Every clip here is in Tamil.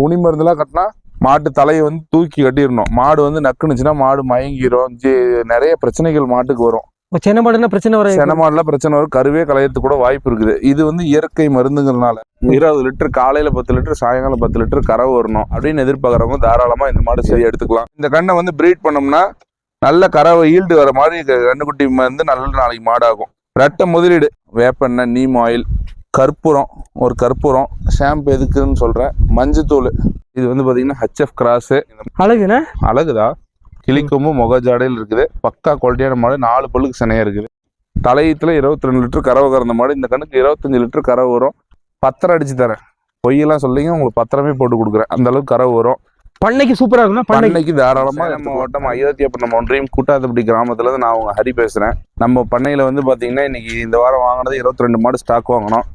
உனி மருந்துலாம் கட்டினா மாட்டு தலையை வந்து தூக்கி கட்டிடணும். மாடு வந்து நக்குனுச்சுன்னா மாடு மயங்கிரும். நிறைய பிரச்சனைகள் மாட்டுக்கு வரும். இப்போ சென்னை மாடுனா பிரச்சனை வர சென மாடுல பிரச்சனை வரும். கருவே களையறதுக்கு கூட வாய்ப்பு இருக்குது. இது வந்து இயற்கை மருந்துங்கிறதுனால இருபது லிட்டர் காலையில பத்து லிட்டர் சாயங்காலம் பத்து லிட்டர் கறவை வரணும். அப்படின்னு எதிர்பார்க்கறவங்க தாராளமா இந்த மாடு சரி எடுத்துக்கலாம். இந்த கண்ணை வந்து பிரீட் பண்ணோம்னா நல்ல கறவை ஈல்டு வர மாதிரி கண்ணுக்குட்டி வந்து நல்ல நாளைக்கு மாடாகும். ரெட்டை முதலீடு. வேப்பெண்ணெய் நீம் ஆயில் கற்பூரம் ஒரு கற்பூரம் ஷாம்பு எதுக்குன்னு சொல்றேன். மஞ்சத்தூள் இது வந்து பாத்தீங்கன்னா ஹச்எஃப் கிராஸு அழகுண்ணே? அழகுதா? கிளிக்கொம்பு முகஜாடையில் இருக்குது. பக்கா குவாலிட்டியான மாடு நாலு பல்லுக்கு சினையா இருக்குது. தலையத்துல இருபத்தி ரெண்டு லிட்டர் கறவை கறந்த மாடு. இந்த கணக்கு இருபத்தஞ்சு லிட்டர் கறவை வரும். பத்திரம் அடிச்சு தரேன். பொய்யெல்லாம் சொல்லிங்க உங்களுக்கு பத்திரமே போட்டு கொடுக்குறேன். அந்த அளவுக்கு கறவை வரும். பண்ணைக்கு சூப்பரா இருக்குண்ணா பண்ணைக்கு. பண்ணைக்கு தாராளமா நம்ம மாவட்டம் அயோத்தியப்பட்டினம் ஒன்றியம் கூட்டாத்தப்படி கிராமத்துல இருந்து நான் உங்க ஹரி பேசுறேன். நம்ம பண்ணையில வந்து பாத்தீங்கன்னா இன்னைக்கு இந்த வாரம் வாங்கினது இருபத்தி ரெண்டு மாடு ஸ்டாக் வாங்கினோம்.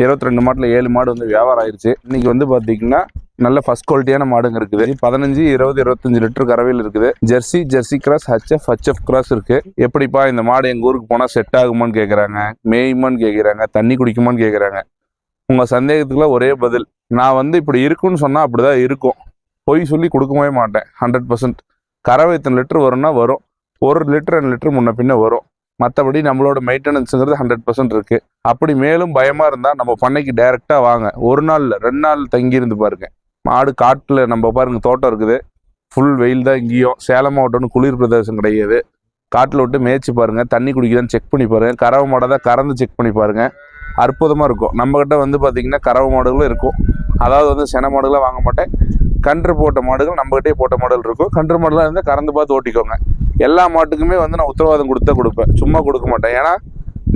இருபத்தி ரெண்டு மாட்டில் ஏழு மாடு வந்து வியாபாரம் ஆயிடுச்சு இன்னைக்கு வந்து பார்த்தீங்கன்னா நல்ல ஃபர்ஸ்ட் குவாலிட்டியான மாடுங்க இருக்குது. பதினஞ்சு இருபது இருபத்தஞ்சு லிட்டர் கறவையில் இருக்குது. Jersey jersey cross HF HF cross இருக்கு. எப்படிப்பா இந்த மாடு எங்கள் ஊருக்கு போனால் செட் ஆகுமான்னு கேட்குறாங்க மேயுமான்னு கேட்குறாங்க தண்ணி குடிக்குமான்னு கேட்குறாங்க உங்கள் சந்தேகத்துக்குலாம் ஒரே பதில். நான் வந்து இப்படி இருக்குன்னு சொன்னா அப்படிதான் இருக்கும். பொய் சொல்லி கொடுக்கவே மாட்டேன். ஹண்ட்ரட் பர்சன்ட் கறவை இத்தனை லிட்டர் வரும்னா வரும். ஒரு லிட்டர் ரெண்டு லிட்டர் முன்ன பின்ன வரும். மற்றபடி நம்மளோட மெயின்டெனன்ஸுங்கிறது ஹண்ட்ரட் பர்சன்ட் இருக்கு. அப்படி மேலும் பயமா இருந்தால் நம்ம பண்ணைக்கு டைரெக்டாக வாங்க. ஒரு நாள் ரெண்டு நாள் தங்கியிருந்து பாருங்க. மாடு காட்டில் நம்ம பாருங்க தோட்டம் இருக்குது. ஃபுல் வெயில் தான் இங்கேயும். சேலம் மாவட்டம்னு குளிர் பிரதேசம் கிடையாது. காட்டில் விட்டு மேய்ச்சி பாருங்கள் தண்ணி குடிக்குதான்னு செக் பண்ணி பாருங்கள் கறவை மாடை தான் கறந்து செக் பண்ணி பாருங்கள் அற்புதமாக இருக்கும். நம்மக்கிட்ட வந்து பார்த்திங்கன்னா கறவை மாடுகளும் இருக்கும். அதாவது வந்து சென மாடுகளாக வாங்க மாட்டேன். கன்று போட்ட மாடுகள் நம்மகிட்டே போட்ட மாடல் இருக்கும். கன்று மாடுலாம் இருந்தால் கறந்து பார்த்து ஓட்டிக்கோங்க. எல்லா மாட்டுக்குமே வந்து நான் உத்தரவாதம் கொடுத்தா கொடுப்பேன். சும்மா கொடுக்க மாட்டேன். ஏன்னா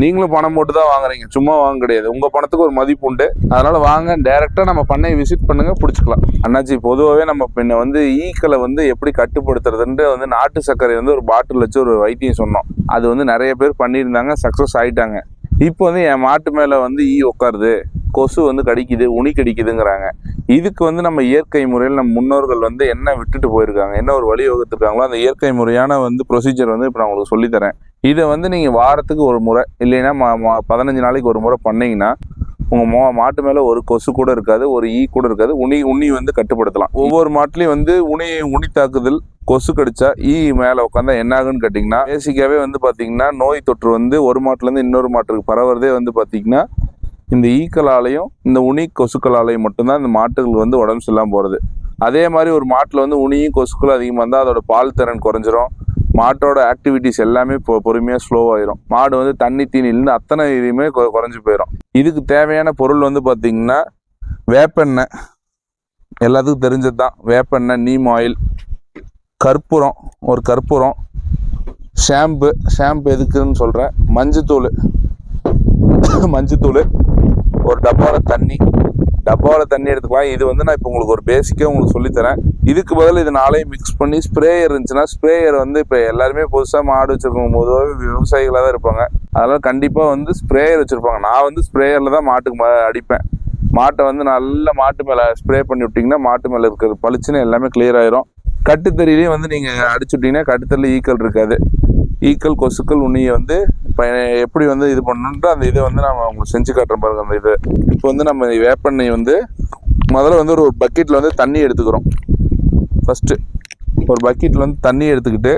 நீங்களும் பணம் போட்டு தான் வாங்குறீங்க. சும்மா வாங்க கிடையாது. உங்கள் பணத்துக்கு ஒரு மதிப்பு உண்டு. அதனால் வாங்க. டேரெக்டாக நம்ம பண்ணையை விசிட் பண்ணுங்க பிடிச்சிக்கலாம். அண்ணாச்சி பொதுவாகவே நம்ம பின்ன வந்து ஈக்களை வந்து எப்படி கட்டுப்படுத்துறதுன்ட்டு வந்து நாட்டு சர்க்கரை வந்து ஒரு பாட்டில் வச்சு ஒரு வைத்தியம் சொன்னோம். அது வந்து நிறைய பேர் பண்ணியிருந்தாங்க சக்ஸஸ் ஆகிட்டாங்க இப்போ வந்து என் மாட்டு மேலே வந்து ஈ உட்காருது கொசு வந்து கடிக்குது உனி கடிக்குதுங்கிறாங்க. இதுக்கு வந்து நம்ம இயற்கை முறையில் நம்ம முன்னோர்கள் வந்து என்ன விட்டுட்டு போயிருக்காங்க? என்ன ஒரு வழி வகுத்துருக்காங்களோ அந்த இயற்கை முறையான வந்து ப்ரொசீஜர் வந்து இப்போ நான் உங்களுக்கு சொல்லித்தரேன். இதை வந்து நீங்கள் வாரத்துக்கு ஒரு முறை இல்லைன்னா மா- மா- பதினஞ்சு நாளைக்கு ஒரு முறை பண்ணீங்கன்னா உங்கள் மா மாட்டு மேலே ஒரு கொசு கூட இருக்காது ஒரு ஈ கூட இருக்காது உனி உண்ணி வந்து கட்டுப்படுத்தலாம். ஒவ்வொரு மாட்டுலேயும் வந்து உனி உனி தாக்குதல் கொசு கடிச்சா ஈ மேலே உட்காந்தா என்ன ஆகுன்னு கேட்டிங்கன்னா பேசிக்காகவே வந்து பார்த்தீங்கன்னா நோய் தொற்று வந்து ஒரு மாட்டுலேருந்து இன்னொரு மாட்டுக்கு பரவுறதே வந்து பார்த்தீங்கன்னா இந்த ஈக்களாலையும் இந்த உனி கொசுக்களாலையும் மட்டும்தான் இந்த மாட்டுகள் வந்து உடம்பு சரியில்லாம போகிறது அதே மாதிரி ஒரு மாட்டில் வந்து உனியும் கொசுக்களும் அதிகமாக இருந்தால் அதோட பால் திறன் குறைஞ்சிரும். மாட்டோட ஆக்டிவிட்டிஸ் எல்லாமே இப்போ பொறுமையாக ஸ்லோவாயிரும் மாடு வந்து தண்ணி தீனிலேருந்து அத்தனை இதுவுமே கொ- குறைஞ்சு போயிடும் இதுக்கு தேவையான பொருள் வந்து பார்த்தீங்கன்னா வேப்பெண்ணெய். எல்லாத்துக்கும் தெரிஞ்சது தான் வேப்பெண்ணெய் நீம் ஆயில் கற்பூரம் ஒரு கற்பூரம் ஷாம்பு. ஷாம்பு எதுக்குன்னு சொல்கிறேன் மஞ்சத்தூள். மஞ்சத்தூள். ஒரு டப்பாவில் தண்ணி டப்பாவில் தண்ணி எடுத்துக்கலாம் இது வந்து நான் இப்போ உங்களுக்கு ஒரு பேசிக்காக உங்களுக்கு சொல்லித்தரேன். இதுக்கு பதில் இது நாளையும் மிக்ஸ் பண்ணி ஸ்ப்ரேயர் இருந்துச்சுன்னா ஸ்ப்ரேயர் வந்து இப்போ எல்லாருமே புதுசாக மாடு வச்சிருக்கும் பொதுவாகவே விவசாயிகளாக தான் இருப்பாங்க. அதனால் கண்டிப்பாக வந்து ஸ்ப்ரேயர் வச்சுருப்பாங்க. நான் வந்து ஸ்ப்ரேயரில் தான் மாட்டுக்கு ம- அடிப்பேன். மாட்டை வந்து நல்ல மாட்டு மேலே ஸ்ப்ரே பண்ணி விட்டிங்கன்னா மாட்டு மேலே இருக்கிற பளிச்சுன்னு எல்லாமே கிளியர் ஆயிரும். கட்டுத்தறியிலையும் வந்து நீங்கள் அடிச்சு விட்டிங்கன்னா கட்டுத்தறியில் ஈக்கல் இருக்காது. ஈக்கள் கொசுக்கள் உண்ணியை வந்து இப்போ எப்படி வந்து இது பண்ணணுன்ட்டு அந்த இதை வந்து நம்ம அவங்க செஞ்சு காட்டுறேன் பாருங்க அந்த இது. இப்போ வந்து நம்ம வேப்பெண்ணெய் வந்து முதல்ல வந்து ஒரு பக்கெட்டில் வந்து தண்ணி எடுத்துக்கிறோம். ஃபஸ்ட்டு ஒரு பக்கெட்டில் வந்து தண்ணி எடுத்துக்கிட்டு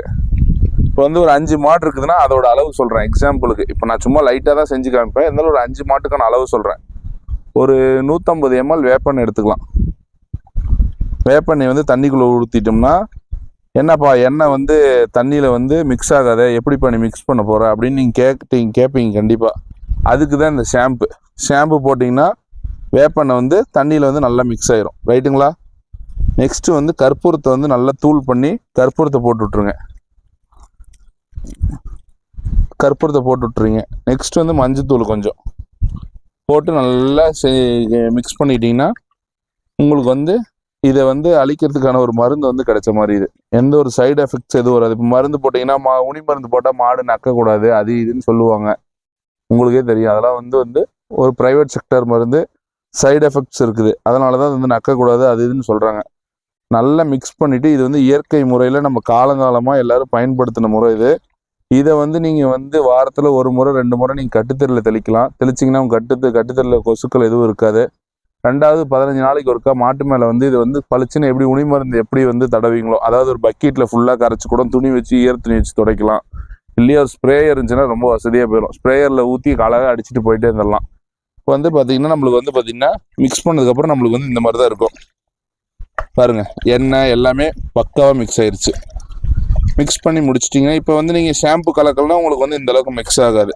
இப்போ வந்து ஒரு அஞ்சு மாடு இருக்குதுன்னா அதோட அளவு சொல்கிறேன் எக்ஸாம்பிளுக்கு இப்போ நான் சும்மா லைட்டாக தான் செஞ்சு காமிப்பேன். இருந்தாலும் ஒரு அஞ்சு மாட்டுக்கான அளவு சொல்கிறேன் ஒரு நூற்றம்பது எம்எல் வேப்பெண்ணெய் எடுத்துக்கலாம். வேப்பெண்ணெய் வந்து தண்ணிக்குள்ளே ஊற்றிட்டோம்னா என்னப்பா எண்ணெய் வந்து தண்ணியில் வந்து மிக்ஸ் ஆகாத எப்படிப்பா நீ மிக்ஸ் பண்ண போகிற அப்படின்னு நீங்கள் கேட்டீங்க கேட்பீங்க கண்டிப்பாக அதுக்கு தான் இந்த ஷாம்பு ஷாம்பு போட்டிங்கன்னா வேப்பெண்ணெய் வந்து தண்ணியில் வந்து நல்லா மிக்ஸ் ஆயிரும். ரைட்டுங்களா நெக்ஸ்ட்டு வந்து கற்பூரத்தை வந்து நல்லா தூள் பண்ணி கற்பூரத்தை போட்டு விட்ருங்க கற்பூரத்தை போட்டு விட்ருங்க நெக்ஸ்ட் வந்து மஞ்சத்தூள் கொஞ்சம். போட்டு நல்லா மிக்ஸ் பண்ணிட்டீங்கன்னா உங்களுக்கு வந்து இதை வந்து அழிக்கிறதுக்கான ஒரு மருந்து வந்து கிடைச்ச மாதிரி இது. எந்த ஒரு சைடு எஃபெக்ட்ஸ் எதுவும் வராது. இப்போ மருந்து போட்டிங்கன்னா மா உனி மருந்து போட்டால் மாடு நக்கக்கூடாது அது இதுன்னு சொல்லுவாங்க. உங்களுக்கே தெரியும். அதெல்லாம் வந்து வந்து ஒரு ப்ரைவேட் செக்டர் மருந்து சைடு எஃபெக்ட்ஸ் இருக்குது. அதனால தான் அது வந்து நக்கக்கூடாது அது இதுன்னு சொல்கிறாங்க நல்லா மிக்ஸ் பண்ணிவிட்டு இது வந்து இயற்கை முறையில் நம்ம காலங்காலமாக எல்லோரும் பயன்படுத்தின முறை இது. இதை வந்து நீங்கள் வந்து வாரத்தில் ஒரு முறை ரெண்டு முறை நீங்கள் கட்டுத்தறில் தெளிக்கலாம். தெளிச்சிங்கன்னா உங்கள் கட்டு கட்டுத்தறில் கொசுக்கள் எதுவும் இருக்காது. ரெண்டாவது பதினஞ்சு நாளைக்கு ஒருக்கா மாட்டு மேலே வந்து இது வந்து பளிச்சுன்னு எப்படி உணி மருந்து எப்படி வந்து தடவிங்களோ அதாவது ஒரு பக்கெட்டில் ஃபுல்லாக கரைச்சி கூட துணி வச்சு ஈர துணி வச்சு துடைக்கலாம். இல்லையா ஒரு ஸ்ப்ரேயர் இருந்துச்சுன்னா ரொம்ப வசதியாக போயிடும். ஸ்ப்ரேயரில் ஊற்றி அழகாக அடிச்சுட்டு போயிட்டே இருந்துடலாம். இப்போ வந்து பார்த்தீங்கன்னா நம்மளுக்கு வந்து பார்த்திங்கன்னா மிக்ஸ் பண்ணதுக்கப்புறம் நம்மளுக்கு வந்து இந்த மாதிரி தான் இருக்கும். பாருங்க எண்ணெய் எல்லாமே பக்காவாக மிக்ஸ் ஆயிடுச்சு மிக்ஸ் பண்ணி முடிச்சிட்டிங்கன்னா இப்போ வந்து நீங்கள் ஷாம்பு கலக்கலன்னா உங்களுக்கு வந்து இந்த அளவுக்கு மிக்ஸ் ஆகாது.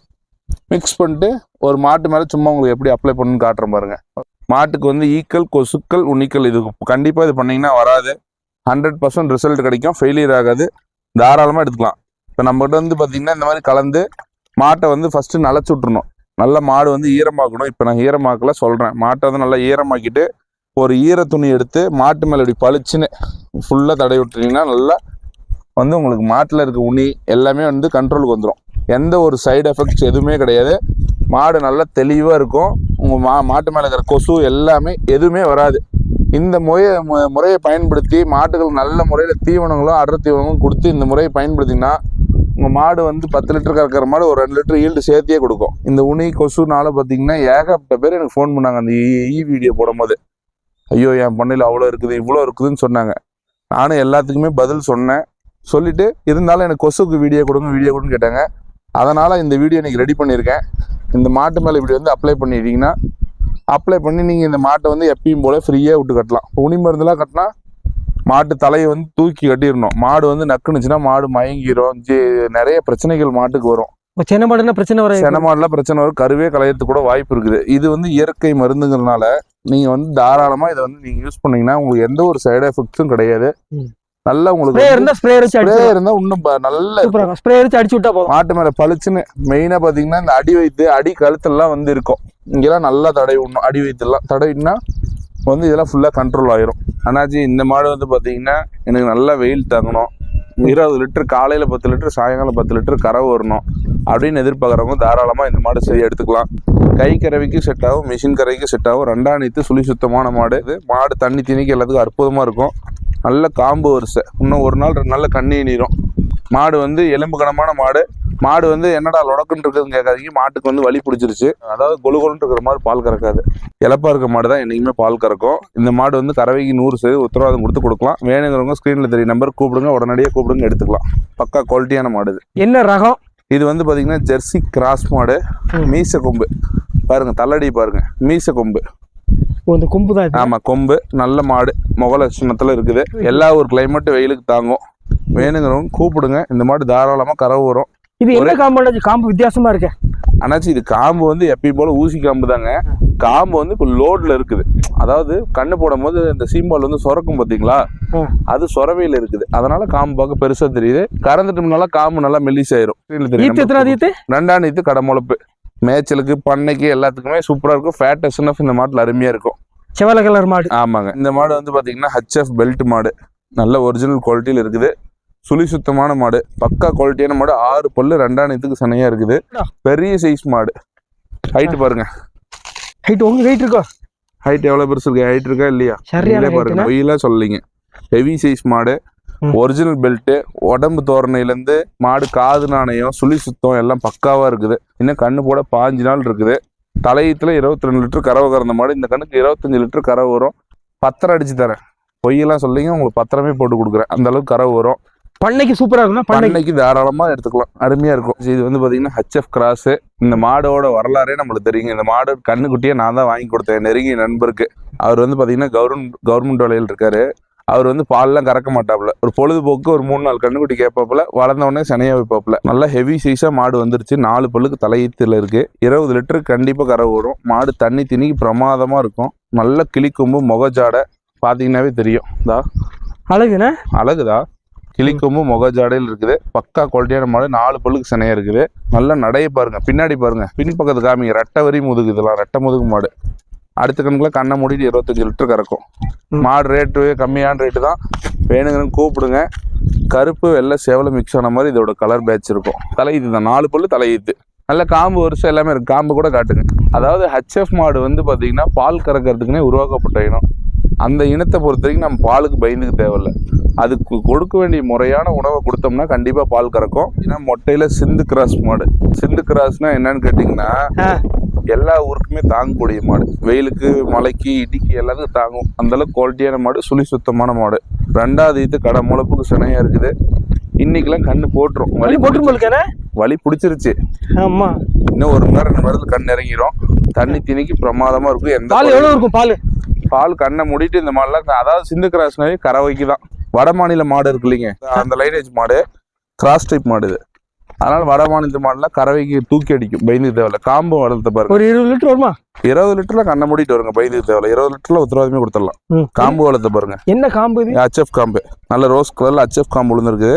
மிக்ஸ் பண்ணிட்டு ஒரு மாட்டு மேலே சும்மா உங்களுக்கு எப்படி அப்ளை பண்ணுன்னு காட்டுறேன் பாருங்கள் மாட்டுக்கு வந்து ஈக்கள் கொசுக்கள் உன்னிக்கல் இது கண்டிப்பாக இது பண்ணிங்கன்னா வராது. ஹண்ட்ரட் பர்சன்ட் ரிசல்ட் கிடைக்கும். ஃபெயிலியர் ஆகாது. தாராளமாக எடுத்துக்கலாம். இப்போ நம்மகிட்ட வந்து பார்த்திங்கன்னா இந்த மாதிரி கலந்து மாட்டை வந்து ஃபஸ்ட்டு நலச்சு விட்றணும் நல்ல மாடு வந்து ஈரமாக்கணும். இப்போ நான் ஈரமாக்கல சொல்கிறேன் மாட்டை வந்து நல்லா ஈரமாக்கிட்டு ஒரு ஈர துணி எடுத்து மாட்டு மேலே இப்படி பளிச்சுன்னு ஃபுல்லாக தடை விட்டுறீங்கன்னா நல்லா வந்து உங்களுக்கு மாட்டில் இருக்க உனி எல்லாமே வந்து கண்ட்ரோலுக்கு வந்துடும் எந்த ஒரு சைடு எஃபெக்ட்ஸ் எதுவுமே கிடையாது. மாடு நல்லா தெளிவாக இருக்கும். உங்கள் மா மாட்டு மேலே இருக்கிற கொசு எல்லாமே எதுவுமே வராது. இந்த முறையை முறையை பயன்படுத்தி மாட்டுகள் நல்ல முறையில் தீவனங்களும் அடர் தீவனங்களும் கொடுத்து இந்த முறையை பயன்படுத்திங்கன்னா உங்கள் மாடு வந்து பத்து லிட்டர் கறக்கிற மாடு ஒரு ரெண்டு லிட்டர் ஈல்டு சேர்த்தியே கொடுக்கும். இந்த உனி கொசுனால பார்த்தீங்கன்னா ஏகப்பட்ட பேர் எனக்கு ஃபோன் பண்ணாங்க. அந்த இ வீடியோ போடும்போது. ஐயோ என் பண்ணையில் அவ்வளோ இருக்குது இவ்வளோ இருக்குதுன்னு சொன்னாங்க. நானும் எல்லாத்துக்குமே பதில் சொன்னேன். சொல்லிட்டு இருந்தாலும் எனக்கு கொசுக்கு வீடியோ கொடுங்க வீடியோ கொடுன்னு கேட்டாங்க. அதனால் இந்த வீடியோ இன்றைக்கி ரெடி பண்ணியிருக்கேன். இந்த மாட்டு மேலே இப்படி வந்து அப்ளை பண்ணிட்டீங்கன்னா அப்ளை பண்ணி நீங்கள் இந்த மாட்டை வந்து எப்பயும் போல ஃப்ரீயாக விட்டு கட்டலாம். உனி மருந்துலாம் கட்டினா மாட்டு தலையை வந்து தூக்கி கட்டிடணும். மாடு வந்து நக்குனுச்சுன்னா மாடு மயங்கிரும். நிறைய பிரச்சனைகள் மாட்டுக்கு வரும். இப்போ சென்னை மாடுனா பிரச்சனை வர செனமாடெலாம் பிரச்சனை வரும். கருவே களையறதுக்கு கூட வாய்ப்பு இருக்குது. இது வந்து இயற்கை மருந்துங்கிறதுனால நீங்கள் வந்து தாராளமாக இதை வந்து நீங்கள் யூஸ் பண்ணீங்கன்னா உங்களுக்கு எந்த ஒரு சைடு எஃபெக்ட்ஸும் கிடையாது. நல்லா உங்களுக்கு ஸ்ப்ரே இருந்தா ஸ்ப்ரே வச்சு ஸ்ப்ரே இருந்தால் இன்னும் நல்ல சூப்பரா ஸ்ப்ரே வச்சு அடிச்சு விட்டா போதும். மாட்டு மேல பளிச்சுன்னு மெயினா பாத்தீங்கன்னா இந்த அடி வயிற்று அடி கழுத்தெல்லாம் வந்து இருக்கும். இங்கெல்லாம் நல்லா தடவி விடணும் அடி வயிற்றுலாம் தடவினா வந்து இதெல்லாம் ஃபுல்லா கண்ட்ரோல் ஆயிரும். அண்ணாச்சி இந்த மாடு வந்து பாத்தீங்கன்னா எனக்கு நல்லா வெயில் தாங்கணும். இருபது லிட்டர் காலையில பத்து லிட்டர் சாயங்காலம் பத்து லிட்டர் கறவை வரணும் அப்படின்னு எதிர்பார்க்குறவங்க தாராளமா இந்த மாடு சரி எடுத்துக்கலாம். கை கறவைக்கு செட் ஆகும் மிஷின் கறவைக்கு செட் ஆகும். ரெண்டாணித்து சுழி சுத்தமான மாடு இது. மாடு தண்ணி திணிக்க எல்லாத்துக்கும் அற்புதமா இருக்கும். நல்ல காம்பு வரிசை. இன்னும் ஒரு நாள் நாள்ல கண்ணி நீரும். மாடு வந்து எலும்பு கனமான மாடு. மாடு வந்து என்னடா லொடக்குன்னு இருக்குதுன்னு கேட்காதீங்க. மாட்டுக்கு வந்து வலி பிடிச்சிருச்சு. அதாவது கொலு கொலுன்னு இருக்கிற மாதிரி பால் கறக்காது. இழப்பா இருக்க மாடு தான் என்னைக்குமே பால் கறக்கும். இந்த மாடு வந்து கறவைக்கு நூறு சதவீதம் உத்தரவாதம் கொடுத்து கொடுக்கலாம். வேணுங்கிறவங்க ஸ்க்ரீனில் தெரிய நம்பர் கூப்பிடுங்க. உடனடியாக கூப்பிடுங்க எடுத்துக்கலாம். பக்கா குவாலிட்டியான மாடு இது. என்ன ரகம்? இது வந்து பார்த்தீங்கன்னா ஜெர்சி கிராஸ் மாடு. மீச கொம்பு. பாருங்க தள்ளடி பாருங்க. மீச கொம்பு. இந்த கொம்பு தான் இது. ஆமா கொம்பு நல்ல மாடு முக லட்சணத்துல இருக்குது. எல்லா ஒரு கிளைமேட் வெயிலுக்கு தாங்கும். வேணுங்கிறவங்க கூப்பிடுங்க. இந்த மாடு தாராளமா கறவு வரும். இது என்ன காம்பு காம்பு வித்தியாசமா இருக்கு. ஆனாச்சு இது காம்பு வந்து எப்பயும் போல ஊசி காம்பு தாங்க. காம்பு வந்து இப்போ லோட்ல இருக்குது. அதாவது கண்ணு போடும்போது இந்த சீம்பால் வந்து சுரக்கும் பார்த்தீங்களா. அது சொரவையில் இருக்குது. அதனால காம்பு பார்க்க பெருசா தெரியுது. கறந்துட்டோம்னால காம்பு நல்லா மெல்லிசாயிரும் ரெண்டாம் நீத்து கடமுளப்பு மேய்ச்சலுக்கு பண்ணைக்கு எல்லாத்துக்குமே சூப்பரா இருக்கும். ஃபேட் எஸ்என்எஃப் இந்த மாட்டில் அருமையா இருக்கும். செவல கலர் மாடு. ஆமாங்க. இந்த மாடு வந்து பாத்தீங்கன்னா ஹச்எஃப் பெல்ட் மாடு. நல்ல ஒரிஜினல் குவாலிட்டியில் இருக்குது. சுழி சுத்தமான மாடு. பக்கா குவாலிட்டியான மாடு. ஆறு பல்லு ரெண்டாயிரத்துக்கு சனையா இருக்குது. பெரிய சைஸ் மாடு. ஹைட் பாருங்க. ஹைட் உங்க வெயிட் இருக்கோ? ஹைட் எவ்வளவு பெருசு இருக்கு? ஹைட் இருக்கா? இல்லையா? நீங்களே பாருங்க. பொய்யெல்லாம் சொல்லலைங்க. ஹெவி சைஸ் மாடு. ஒரிஜினல் பெல்ட் உடம்பு தோரணையிலேருந்து மாடு காது நாணயம் சுழி சுத்தம் எல்லாம் பக்காவா இருக்குது. இன்னும் கண்ணு போட பாஞ்சு நாள் இருக்குது. தலையத்துல இருபத்தி ரெண்டு லிட்டர் கறவை கறந்த மாடு. இந்த கண்ணுக்கு இருபத்தஞ்சு லிட்டர் கறவை வரும். பத்திரம் அடிச்சு தரேன். பொய்யெல்லாம் சொல்லிங்க உங்களுக்கு பத்திரமே போட்டு கொடுக்குறேன். அந்த அளவுக்கு கறவை வரும். பண்ணைக்கு சூப்பரா இருக்குன்னா பண்ணைக்கு பண்ணைக்கு தாராளமா எடுத்துக்கலாம். அருமையா இருக்கும். இது வந்து பாத்தீங்கன்னா ஹச்எஃப் கிராஸ் இந்த மாடோட வரலாறே நம்மளுக்கு தெரியுங்க. இந்த மாடு கண்ணுக்குட்டியே நான் தான் வாங்கி கொடுத்தேன். நெருங்கிய நண்பருக்கு. அவர் வந்து பாத்தீங்கன்னா கவர்மெண்ட் கவர்மெண்ட் வேலையில் இருக்காரு. அவர் வந்து பால்லாம் கறக்க மாட்டாப்புல. ஒரு பொழுதுபோக்கு ஒரு மூணு நாள் கண்ணுக்குட்டி கேட்பாப்புல வளர்ந்த உடனே சனையா வைப்பாப்புல. நல்லா ஹெவி சைஸா மாடு வந்துருச்சு. நாலு பல்லுக்கு தலையீத்துல இருக்கு. இருபது லிட்டருக்கு கண்டிப்பா கறவை வரும் மாடு தண்ணி திணிக்கு பிரமாதமா இருக்கும். நல்ல கிளிக்கொம்பு முகஜாடை பாத்தீங்கன்னாவே தெரியும். தா. அழகுண்ணா? அழகுதா? கிளிக்கொம்பு முகஜாடையில் இருக்குது. பக்கா குவாலிட்டியான மாடு நாலு பல்லுக்கு சினையா இருக்குது. நல்ல நடைய பாருங்க. பின்னாடி பாருங்க. பின் பக்கத்து காமிங்க. ரெட்டை வரி முதுகு இதெல்லாம். ரெட்டை முதுகு மாடு. அடுத்த கணக்குல கண்ணை மூடிட்டு இருபத்தஞ்சு லிட்டர் கறக்கும். மாடு ரேட்டு கம்மியான ரேட்டு தான். வேணுங்கன்னு கூப்பிடுங்க. கருப்பு வெள்ளை சேவலை மிக்ஸ் ஆன மாதிரி இதோட கலர் பேட்ச் இருக்கும். தலையீத்து தான். நாலு பல்லு தலையீத்து. நல்ல காம்பு வருஷம் எல்லாமே இருக்கு. காம்பு கூட காட்டுங்க. அதாவது ஹச்எஃப் மாடு வந்து பாத்தீங்கன்னா பால் கறக்கிறதுக்குனே உருவாக்கப்பட்ட இனம் அந்த இனத்தை பொறுத்த வரைக்கும் நம்ம பாலுக்கு பயந்துக்க தேவையில்ல. அதுக்கு கொடுக்க வேண்டிய முறையான உணவை கொடுத்தோம்னா கண்டிப்பா பால் கறக்கும். ஏன்னா மொட்டையில சிந்து கிராஸ் மாடு. சிந்து கிராஸ்னா என்னன்னு கேட்டிங்கன்னா எல்லா ஊருக்குமே தாங்கக்கூடிய மாடு. வெயிலுக்கு மழைக்கு இடிக்கு எல்லாத்துக்கும் தாங்கும். அந்த அளவுக்கு குவாலிட்டியான மாடு சுழி சுத்தமான மாடு. ரெண்டாவது இது கடை முளப்புக்கு சினையா இருக்குது. இன்னைக்கெல்லாம் கண்ணு போட்டுரும். வலி வலி போட்டு போலுக்கானே வலி பிடிச்சிருச்சு. ஆமா. இன்னும் ஒரு மணி நேரம் ரெண்டு நேரத்துல கண் இறங்கிரும். தண்ணி திணிக்கு பிரமாதமா இருக்கும். எந்த பால் எவ்வளவு இருக்கும் பால்? பால் கண்ணை மூடிட்டு இந்த மாடுலாம் அதாவது சிந்து கிராஸ்னாவே கறவைக்கு தான் வட மாநில மாடு இருக்கு இல்லைங்க. அந்த லைனேஜ் மாடு. கிராஸ் டைப் மாடு இது. அதனால வட மாநில மாடுலாம் கறவைக்கு தூக்கி அடிக்கும். பயந்து தேவையில்ல. காம்பு வளர்த்த பாருங்க. ஒரு இருபது லிட்டர் வருமா? இருபது லிட்டர்ல கண்ணை மூடிட்டு வருங்க. பயந்து தேவையில்ல. இருபது லிட்டர்ல உத்தரவாதமே கொடுத்துடலாம். காம்பு வளர்த்த பாருங்க. என்ன காம்பு இது? ஹச்எஃப் காம்பு. நல்ல ரோஸ் கலர்ல ஹச்எஃப் காம்பு விழுந்திருக்கு.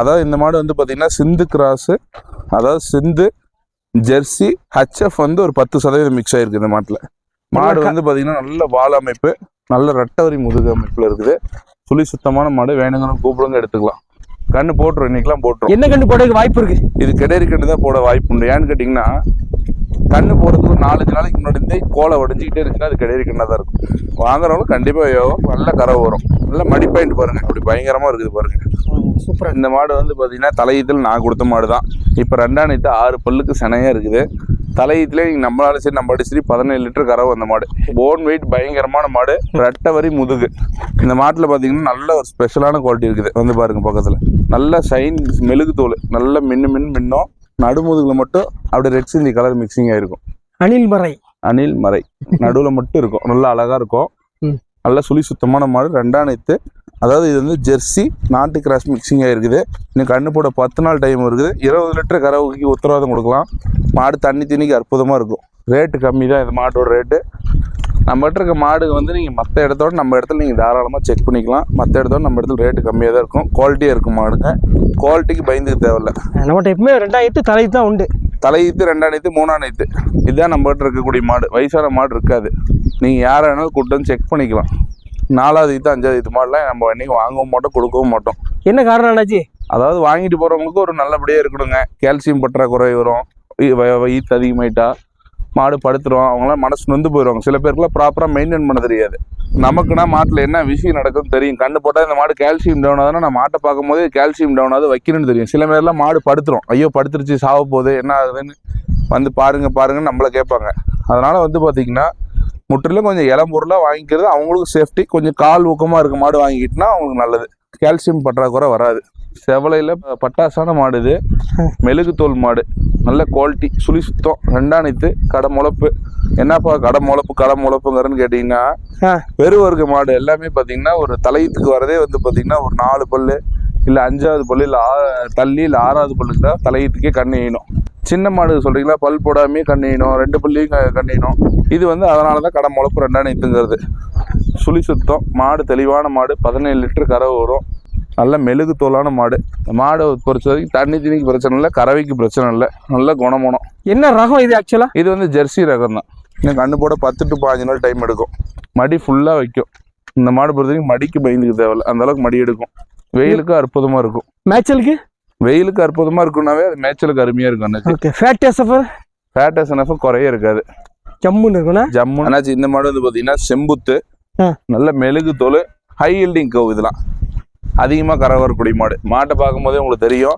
அதாவது இந்த மாடு வந்து பாத்தீங்கன்னா சிந்து கிராஸ் அதாவது சிந்து ஜெர்சி ஹச்எஃப் வந்து ஒரு பத்து சதவீதம் மிக்ஸ் ஆயிருக்கு இந்த மாட்டுல. மாடு வந்து பாத்தீங்கன்னா நல்ல வால் அமைப்பு நல்ல ரெட்டவரி முதுகு அமைப்புல இருக்குது. சுழி சுத்தமான மாடு வேணுங்கன்னு கூப்பிடுங்க எடுத்துக்கலாம். கண்ணு போட்டுரும் இன்னைக்கெல்லாம் போட்டுரும். என்ன கண்டு போடுறதுக்கு வாய்ப்பு இருக்கு? இது கெடேரி கண்டு தான் போட வாய்ப்பு உண்டு. ஏன்னு கேட்டிங்கன்னா கண்ணு போடுறதுக்கு ஒரு நாலஞ்சு நாளைக்கு முன்னாடி இருந்தே கோலை உடஞ்சிக்கிட்டே இருந்துச்சுன்னா அது கெடேரி கண்ணாக தான் இருக்கும். வாங்குறவங்க கண்டிப்பாக யோகம் நல்ல கறவை வரும். நல்ல மடி பாயிண்ட் பாருங்க. அப்படி பயங்கரமாக இருக்குது பாருங்க. சூப்பரா இந்த மாடு வந்து பார்த்தீங்கன்னா தலையீத்தில் நான் கொடுத்த மாடு தான் இப்போ ரெண்டாயிரத்து ஆறு பல்லுக்கு சினையாக இருக்குது. தலையீத்துல நீங்கள் நம்மளால சரி நம்ம சரி பதினேழு லிட்டர் கறவை அந்த மாடு. போன் வெயிட் பயங்கரமான மாடு. ரெட்டை வரி முதுகு. இந்த மாட்டில் பார்த்தீங்கன்னா நல்ல ஒரு ஸ்பெஷலான குவாலிட்டி இருக்குது. வந்து பாருங்க பக்கத்தில். நல்ல சைன் மெழுகு தோல். நல்ல மின்னு மின்னு மின்னும் நடுமுதுகுல மட்டும் அப்படியே ரெட் சிந்தி கலர் மிக்சிங் ஆயிருக்கும். அணில் மறை. அணில் மறை. நடுவில் மட்டும் இருக்கும். நல்லா அழகா இருக்கும். நல்ல சுழி சுத்தமான மாடு. ரெண்டாயிரத்து அதாவது இது வந்து ஜெர்சி நாட்டு கிராஸ் மிக்சிங் ஆயிருக்குது இன்னும் கண்ணு போட பத்து நாள் டைம் இருக்குது. இருபது லிட்டர் கறவைக்கு உத்தரவாதம் கொடுக்கலாம். மாடு தண்ணி தண்ணிக்கு அற்புதமாக இருக்கும். ரேட்டு கம்மி தான் இந்த மாட்டோட ரேட்டு நம்மகிட்ட இருக்க மாடு வந்து நீங்கள் மற்ற இடத்தோட நம்ம இடத்துல நீங்கள் தாராளமாக செக் பண்ணிக்கலாம். மற்ற இடத்தோட நம்ம இடத்துல ரேட்டு கம்மியாக தான் இருக்கும். குவாலிட்டியாக இருக்கும் மாடுங்க. குவாலிட்டிக்கு பயந்துக்க தேவையில்ல. நம்மகிட்ட எப்பவுமே ரெண்டாயிரத்து தலை தான் உண்டு. தலையீத்து ரெண்டாயிரத்து மூணாயிரத்து இதுதான் நம்மகிட்ட இருக்கக்கூடிய மாடு. வயசான மாடு இருக்காது. நீங்கள் யாரை வேணாலும் கூட்டு வந்து செக் பண்ணிக்கலாம். நாலாவது ஈத்து அஞ்சாவது ஈத்து மாடுலாம் நம்ம இன்னைக்கு வாங்கவும் மாட்டோம் கொடுக்கவும் மாட்டோம். என்ன காரணம் என்னாச்சு? அதாவது வாங்கிட்டு போகிறவங்களுக்கு ஒரு நல்லபடியாக இருக்கணுங்க. கால்சியம் பற்றாக்குறை வரும். ஈத்து அதிகமாயிட்டா மாடு படுத்துரும். அவங்களாம் மனசு நொந்து போயிடுவாங்க சில பேருக்குலாம் ப்ராப்பராக மெயின்டைன் பண்ண தெரியாது. நமக்குன்னா மாட்டில் என்ன விஷயம் நடக்குதுன்னு தெரியும். கண்ணு போட்டால் இந்த மாடு கால்சியம் டவுன் ஆகுதுன்னா நான் மாட்டை பார்க்கும்போது கால்சியம் டவுன் ஆகுது வைக்கணும்னு தெரியும். சில பேர்லாம் மாடு படுத்துரும். ஐயோ படுத்துருச்சு சாவ போகுது என்ன ஆகுதுன்னு வந்து பாருங்க பாருங்கன்னு நம்மளை கேட்பாங்க. அதனால வந்து பார்த்தீங்கன்னா முற்றிலும் கொஞ்சம் இளம் பொருளாக வாங்கிக்கிறது. அவங்களுக்கு சேஃப்டி கொஞ்சம் கால் ஊக்கமாக இருக்க மாடு வாங்கிக்கிட்டுனா அவங்களுக்கு நல்லது. கால்சியம் பற்றாக்குறை வராது. செவலையில் பட்டாசான மாடு இது. மெழுகு தோல் மாடு. நல்ல குவாலிட்டி சுழி சுத்தம் ரெண்டாணித்து கடை முளப்பு. என்னப்பா கடை முளப்பு கடை முளப்புங்கிறன்னு கேட்டிங்கன்னா ஆ. பெருவர்க்க மாடு எல்லாமே பார்த்தீங்கன்னா ஒரு தலையத்துக்கு வரதே வந்து பார்த்தீங்கன்னா ஒரு நாலு பல்லு இல்லை அஞ்சாவது பல்லு இல்லை ஆ தள்ளி இல்லை ஆறாவது பல்லுக்கு தான் தலையத்துக்கே கண்ணு ஈனும் சின்ன மாடு சொல்கிறீங்களா பல் போடாமே கண்ணு ஈனும் ரெண்டு பல்லையும் க- கண்ணு ஈனும் இது வந்து அதனால தான் கடை முளப்பு ரெண்டாணித்துங்கிறது சுழி சுத்தம் மாடு தெளிவான மாடு பதினேழு லிட்டர் கறவை வரும். நல்ல மெழுகு தோலான மாடு. மாடை பொறுத்த வரைக்கும் தண்ணி தண்ணிக்கு பிரச்சனை இல்லை கறவைக்கு பிரச்சனை இல்லை. நல்ல குணமனம். என்ன ரகம் இது ஆக்சுவலா இது வந்து ஜெர்சி ரகம் தான். இன்னும் கண்ணு போட பத்து டு பாஞ்சு நாள் டைம் எடுக்கும். மடி ஃபுல்லாக வைக்கும். இந்த மாடு பொறுத்த வரைக்கும் மடிக்கு பயந்துக்க தேவையில்ல. அந்த அளவுக்கு மடி எடுக்கும். வெயிலுக்கு அற்புதமாக இருக்கும். மேய்ச்சலுக்கு? வெயிலுக்கு அற்புதமாக இருக்கும்னாவே அது மேய்ச்சலுக்கு அருமையாக இருக்கும் அண்ணாச்சி. Okay fat SFR fats NF குறைய இருக்காது. ஜம்முன்னு இருக்குண்ணா ஜம்மு அண்ணாச்சி இந்த மாடு வந்து பார்த்தீங்கன்னா செம்புத்து. நல்ல மெழுகு தோல் ஹை ஹீல்டிங் கவு இதெல்லாம். அதிகமாக கரை வரக்கூடிய மாடு. மாட்டை பார்க்கும்போதே உங்களுக்கு தெரியும்.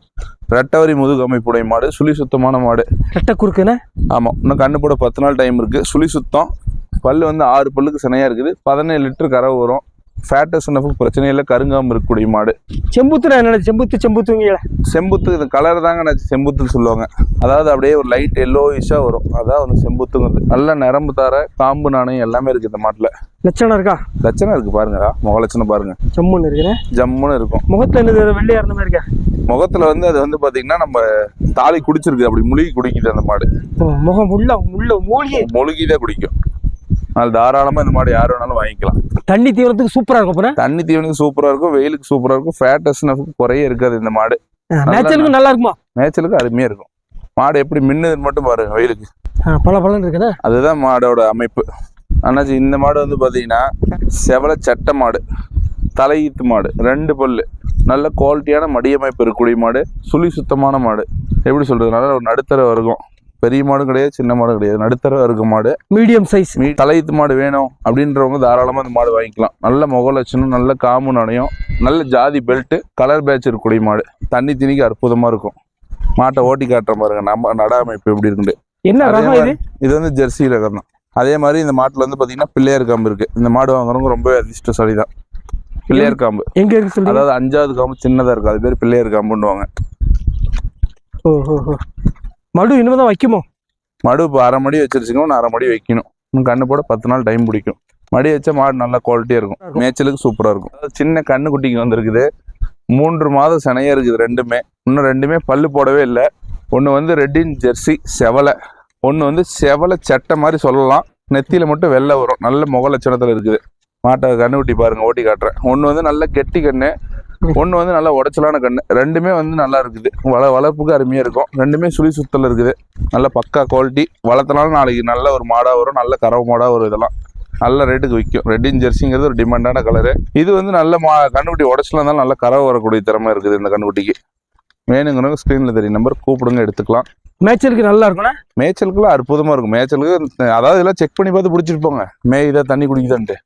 ரெட்டவரி முதுகு அமைப்புடைய மாடு சுழி சுத்தமான மாடு. ரெட்டை குறுக்குண்ணா ஆமாம் இன்னும் கண்ணு போட பத்து நாள் டைம் இருக்குது சுழி சுத்தம். பல்லு வந்து ஆறு பல்லுக்கு சினையாக இருக்குது. பதினேழு லிட்டர் கறவை வரும். ஃபேட்டஸ் பிரச்சனை இல்லை. கருங்காமல் இருக்கக்கூடிய மாடு. செம்புத்துனா என்ன செம்புத்து செம்புத்துங்களா செம்புத்து இந்த கலர் தாங்க நான் செம்புத்துன்னு சொல்லுவாங்க. அதாவது அப்படியே ஒரு லைட் எல்லோயிஷாக வரும். அதான் வந்து செம்புத்துங்கிறது. நல்ல நரம்பு தார காம்பு நாணயம் எல்லாமே இருக்குது இந்த மாட்டில். லட்சணம் இருக்கா? லட்சணம் இருக்குது பாருங்கடா. முக லட்சணம் பாருங்க. ஜம்முன்னு இருக்குண்ணே? ஜம்முன்னு இருக்கும். முகத்துல என்னது? வெள்ளையா இருந்த மாதிரி இருக்கா? முகத்தில் வந்து அது வந்து பார்த்தீங்கன்னா நம்ம தாலி குடிச்சிருக்கு. அப்படி முழுகி குடிக்குது அந்த மாடு. முகம் உள்ள உள்ள மூழ்கி. முழுகிதான் குடிக்கும். அதனால தாராளமாக இந்த மாடு யார் வேணாலும் வாங்கிக்கலாம். தண்ணி தீவனத்துக்கு சூப்பரா இருக்கும் அப்புறம் தண்ணி தீவனுக்கு சூப்பராக இருக்கும் வெயிலுக்கு சூப்பராக இருக்கும் ஃபேட்டஸ்னஃபுக்கு குறைய இருக்காது இந்த மாடு. மேய்ச்சலுக்கு நல்லா இருக்குமா? மேய்ச்சலுக்கு அருமையாக இருக்கும். மாடு எப்படி மின்னுதுன்னு மட்டும் பாருங்க வெயிலுக்கு. பல பலன் இருக்குண்ணே அதுதான் மாடோட அமைப்பு. அண்ணாச்சி இந்த மாடு வந்து பார்த்தீங்கன்னா செவல சட்டை மாடு. தலையீத்து மாடு ரெண்டு பல்லு. நல்ல குவாலிட்டியான மடியமைப்பு இருக்கக்கூடிய மாடு சுழி சுத்தமான மாடு. எப்படி சொல்றது? நல்ல ஒரு நடுத்தர வர்க்கம். பெரிய மாடும் கிடையாது சின்ன மாடும் கிடையாது. நடுத்தர இருக்க மாடு. மீடியம் சைஸ் தலையீத்து மாடு வேணும் அப்படின்றவங்க தாராளமாக இந்த மாடு வாங்கிக்கலாம். நல்ல முக லட்சணம் நல்ல காம்பு நடையும் நல்ல ஜாதி பெல்ட்டு கலர் பேட்ச் இருக்கக்கூடிய மாடு. தண்ணி திணிக்க அற்புதமாக இருக்கும். மாட்டை ஓட்டி காட்டுற பாருங்க நம்ம நட அமைப்பு எப்படி இருக்குண்டு என்ன ரகம் இது? வந்து ஜெர்சி ரகம் தான். அதே மாதிரி இந்த மாட்டில் வந்து பார்த்தீங்கன்னா பிள்ளையார் காம்பு இருக்கு. இந்த மாடு வாங்குறவங்க ரொம்ப அதிர்ஷ்டசாலி தான். பிள்ளையார் காம்பு. எங்க இருக்கு அதாவது அஞ்சாவது காம்பு சின்னதாக இருக்கும் அது பேர் பிள்ளையார் காம்புன்னுவாங்க. ஓ ஓ மடு இனிமேதான் வைக்குமோ? மடு இப்போ அரை மடி வச்சிருச்சுங்க ஒன்று அரை மடி வைக்கணும். இன்னும் கண்ணு போட பத்து நாள் டைம் பிடிக்கும். மடி வச்சா மாடு நல்ல குவாலிட்டியாக இருக்கும். மேய்ச்சலுக்கு சூப்பராக இருக்கும். சின்ன கண்ணு குட்டிக்கு வந்திருக்குது. மூன்று மாதம் சினையா இருக்குது ரெண்டுமே. இன்னும் ரெண்டுமே பல்லு போடவே இல்லை. ஒன்று வந்து ரெட்டின் ஜெர்சி செவலை. ஒன்று வந்து செவலை சட்டை மாதிரி சொல்லலாம். நெத்தியில் மட்டும் வெள்ளை வரும். நல்ல முக லட்சணத்தில் இருக்குது. மாட்டை கண்ணு குட்டி பாருங்க ஓட்டி காட்டுறேன். ஒன்று வந்து நல்ல கெட்டி கண்ணு. ஒன்று வந்து நல்ல உடச்சலான கண்ணு. ரெண்டுமே வந்து நல்லா இருக்குது. வள வளர்ப்புக்கு அருமையாக இருக்கும். ரெண்டுமே சுழி சுத்தல் இருக்குது. நல்ல பக்கா குவாலிட்டி வளர்த்தனாலும் நாளைக்கு நல்ல ஒரு மாடாக வரும். நல்ல கறவை மாடாக வரும் இதெல்லாம். நல்ல ரேட்டுக்கு விற்கும் ரெட்டின் ஜெர்சிங்கிறது ஒரு டிமாண்டான கலரு இது வந்து நல்ல மா கண்ணுக்குட்டி உடச்சலாம் இருந்தாலும் நல்ல கறவை வரக்கூடிய திறமை இருக்குது இந்த கண்ணுக்குட்டிக்கு. வேணுங்கிறவங்க ஸ்க்ரீனில் தெரியும். நம்பர் கூப்பிடுங்க எடுத்துக்கலாம். மேய்ச்சலுக்கு நல்லா இருக்கும்னா மேய்ச்சலுக்குலாம் அற்புதமாக இருக்கும். மேய்ச்சலுக்கு அதாவது இதெல்லாம் செக் பண்ணி பார்த்து பிடிச்சிட்டு போங்க மேய்தா தண்ணி குடிக்குதான்ட்டு.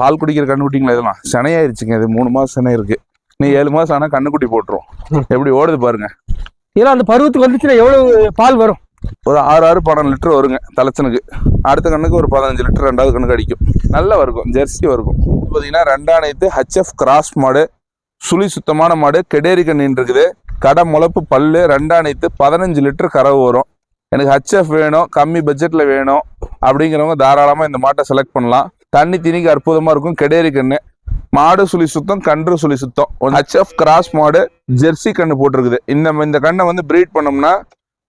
பால் குடிக்கிற கண்ணுக்குட்டிங்களா இதெல்லாம்? சினையாயிருச்சுங்க. இது மூணு மாதம் சினை இருக்கு. நீ ஏழு மாதம் ஆனால் கண்ணுக்குட்டி போட்டுரும். எப்படி ஓடுது பாருங்க. இதெல்லாம் அந்த பருவத்துக்கு வந்துச்சுன்னா எவ்வளவு பால் வரும்? ஒரு ஆறு ஆறு பன்னெண்டு லிட்டர் வருங்க தலைச்சனுக்கு. அடுத்த கண்ணுக்கு ஒரு பதினஞ்சு லிட்டர் ரெண்டாவது கண்ணுக்கு அடிக்கும். நல்லா இருக்கும் ஜெர்சி இருக்கும் பார்த்தீங்கன்னா ரெண்டாயிரத்து ஹச்எஃப் கிராஸ் மாடு சுழி சுத்தமான மாடு கெடேரி கண்ணின் இருக்குது. கடை முளப்பு பல்லு ரெண்டாயிரத்து பதினஞ்சு லிட்டர் கறவு வரும். எனக்கு ஹச்எஃப் வேணும் கம்மி பட்ஜெட்டில் வேணும். அப்படிங்கிறவங்க தாராளமாக இந்த மாட்டை செலக்ட் பண்ணலாம். தண்ணி திணிக்கு அற்புதமாக இருக்கும் கெடேரி கண்ணு. மாடு சுழி சுத்தம் கன்று சுழி சுத்தம். ஹச்எஃப் கிராஸ் மாடு ஜெர்சி கண்ணு போட்டிருக்குது. இந்த இந்த கண்ணை வந்து ப்ரீட் பண்ணோம்னா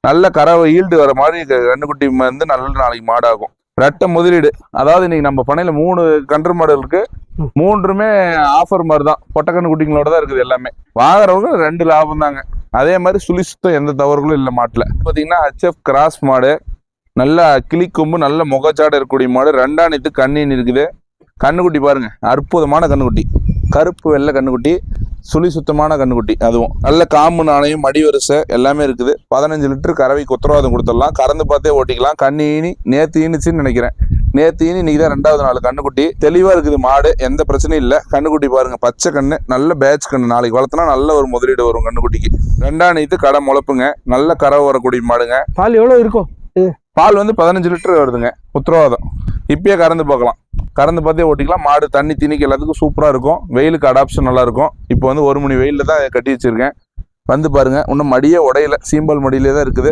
நல்ல கறவை ஈல்டு வர மாதிரி கண்ணுக்குட்டி வந்து நல்ல நாளைக்கு மாடாகும். ரெட்டை முதலீடு. அதாவது இன்னைக்கு நம்ம பண்ணையில மூணு கன்று மாடு இருக்கு. மூன்றுமே ஆஃபர் மாதிரி தான் பொட்டை கன்று குட்டிங்களோட தான் இருக்குது எல்லாமே. வாங்குறவங்க ரெண்டு லாபம் தாங்க. அதே மாதிரி சுழி சுத்தம் எந்த தவறுகளும் இல்லை மாட்டில். பார்த்தீங்கன்னா ஹச்எஃப் கிராஸ் மாடு நல்ல கிளிக்கொம்பு நல்ல முகச்சாடு இருக்கக்கூடிய மாடு ரெண்டாணித்து கண்ணின்னு இருக்குது கண்ணுக்குட்டி பாருங்கள் அற்புதமான கண்ணுக்குட்டி. கருப்பு வெள்ளை கண்ணுக்குட்டி சுழி சுத்தமான கண்ணுக்குட்டி அதுவும். நல்ல காம்பு நாணயம் மடி வரிசை எல்லாமே இருக்குது. பதினஞ்சு லிட்டர் கறவைக்கு உத்தரவாதம் கொடுத்துடலாம். கறந்து பார்த்தே ஓட்டிக்கலாம். கண்ணு ஈனி நேத்து ஈனிச்சுன்னு நினைக்கிறேன். நேற்று ஈனி இன்னைக்கு தான் ரெண்டாவது நாள் கண்ணுக்குட்டி. தெளிவாக இருக்குது மாடு எந்த பிரச்சனையும் இல்லை. கண்ணுக்குட்டி பாருங்கள் பச்சை கண்ணு நல்ல பேட்ச் கண்ணு. நாளைக்கு வளர்த்தனா நல்ல ஒரு முதலீடு வரும் கண்ணுக்குட்டிக்கு. ரெண்டாம் நீத்து கடை முளப்புங்க. நல்ல கறவை வரக்கூடிய மாடுங்க. பால் எவ்வளோ இருக்கும்? பால் வந்து பதினஞ்சு லிட்டர் வருதுங்க. உத்தரவாதம். இப்பயே கறந்து பார்க்கலாம். கறந்து பார்த்தே ஓட்டிக்கலாம். மாடு தண்ணி திணிக்க எல்லாத்துக்கும் சூப்பராக இருக்கும். வெயிலுக்கு அடாப்ஷன் நல்லா இருக்கும். இப்போ வந்து ஒரு மணி வெயிலில் தான் கட்டி வச்சிருக்கேன். வந்து பாருங்க. இன்னும் மடியே உடையல. சீம்பால் மடியிலே தான் இருக்குது.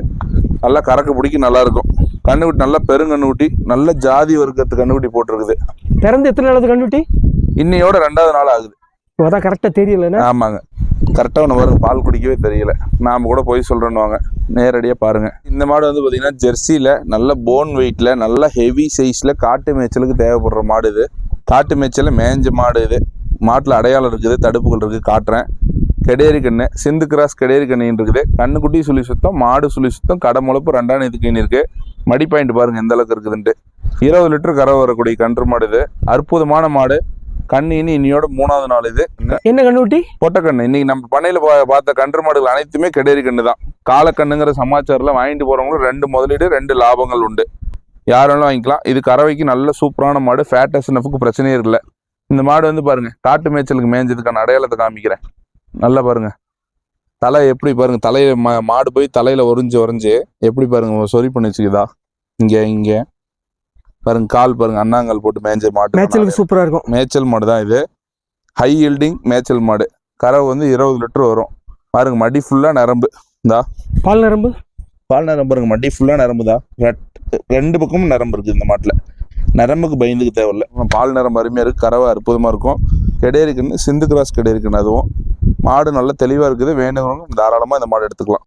நல்லா கறக்க பிடிக்க நல்லா இருக்கும். கண்ணுக்குட்டி நல்லா பெருங்கண்ணுக்குட்டி நல்ல ஜாதி வர்க்கத்து கண்ணுக்குட்டி போட்டிருக்குது. பிறந்து எத்தனை நாளாவது கண்டுட்டி இன்னையோட ரெண்டாவது நாள் ஆகுது. அதான் கரெக்டா தெரியலண்ணா ஆமாங்க. கரெக்டாக ஒன்று வரும் பால் குடிக்கவே தெரியல. நாம் கூட போய் சொல்கிறேன்னுவாங்க நேரடியாக பாருங்கள் இந்த மாடு வந்து பார்த்திங்கன்னா ஜெர்சியில் நல்ல போன் வெயிட்டில் நல்ல ஹெவி சைஸில் காட்டு மேய்ச்சலுக்கு தேவைப்படுற மாடு இது. காட்டு மேய்ச்சலில் மேஞ்ச மாடு இது. மாட்டில் அடையாளம் இருக்குது தடுப்புகள் இருக்குது காட்டுறேன். கெடேரி கண்ணு சிந்து கிராஸ் கெடேரி கண்ணின்னு இருக்குது. கண்ணுக்குட்டி சுழி சுத்தம் மாடு சுழி சுத்தம் கடை முளப்பு ரெண்டாம் இது கண்ணி இருக்குது மடி பாயிண்ட் பாருங்கள் எந்த அளவுக்கு இருக்குதுன்ட்டு. இருபது லிட்டர் கரை வரக்கூடிய கன்று மாடு இது. அற்புதமான மாடு. கண்ணு இனி இன்னியோட மூணாவது நாள் இது. என்ன கண்டுட்டி பொட்டக்கண்ணு இன்னைக்கு நம்ம பண்ணையில பார்த்த கன்று மாடுகள் அனைத்துமே கெடேரி கண்ணு தான். காலக்கண்ணுங்கிற சமாச்சாரம்ல வாங்கிட்டு போறவங்களும் ரெண்டு முதலீடு ரெண்டு லாபங்கள் உண்டு. யார் வேணாலும் வாங்கிக்கலாம். இது கறவைக்கு நல்ல சூப்பரான மாடு. ஃபேட் எஸ்என்எஃப்க்கு பிரச்சனையே இல்லை. இந்த மாடு வந்து பாருங்க காட்டு மேய்ச்சலுக்கு மேய்ஞ்சதுக்கான அடையாளத்தை காமிக்கிறேன். நல்லா பாருங்க. தலை எப்படி பாருங்க தலையில மாடு போய் தலையில உறிஞ்சு உறிஞ்சு எப்படி பாருங்க சொறி பண்ணி வச்சுக்குதா? இங்க இங்க. பாருங்க கால் பாருங்க அண்ணாங்கால் போட்டு மேய்ஞ்ச மாட்டு மேய்ச்சலுக்கு சூப்பரா இருக்கும். மேய்ச்சல் மாடு தான் இது. ஹை ஹீல்டிங் மேய்ச்சல் மாடு. கறவை வந்து இருபது லிட்டர் வரும். பாருங்க மடி ஃபுல்லாக நரம்பு. பால் நரம்பு? பால் நரம்பு பாருங்க மடி ஃபுல்லாக நரம்புதா ரெட் ரெண்டு பக்கமும் நரம்பு இருக்குது இந்த மாட்டில். நரம்புக்கு பயந்துக்கு தேவையில்ல. பால் நரம்பு அருமையாக இருக்குது கறவை அற்புதமாக இருக்கும். கெடேரிக்குன்னு சிந்து கிராஸ் கெடேரிக்குன்னு அதுவும். மாடு நல்லா தெளிவாக இருக்குது. வேணுங்கிறவங்க தாராளமாக இந்த மாடு எடுத்துக்கலாம்.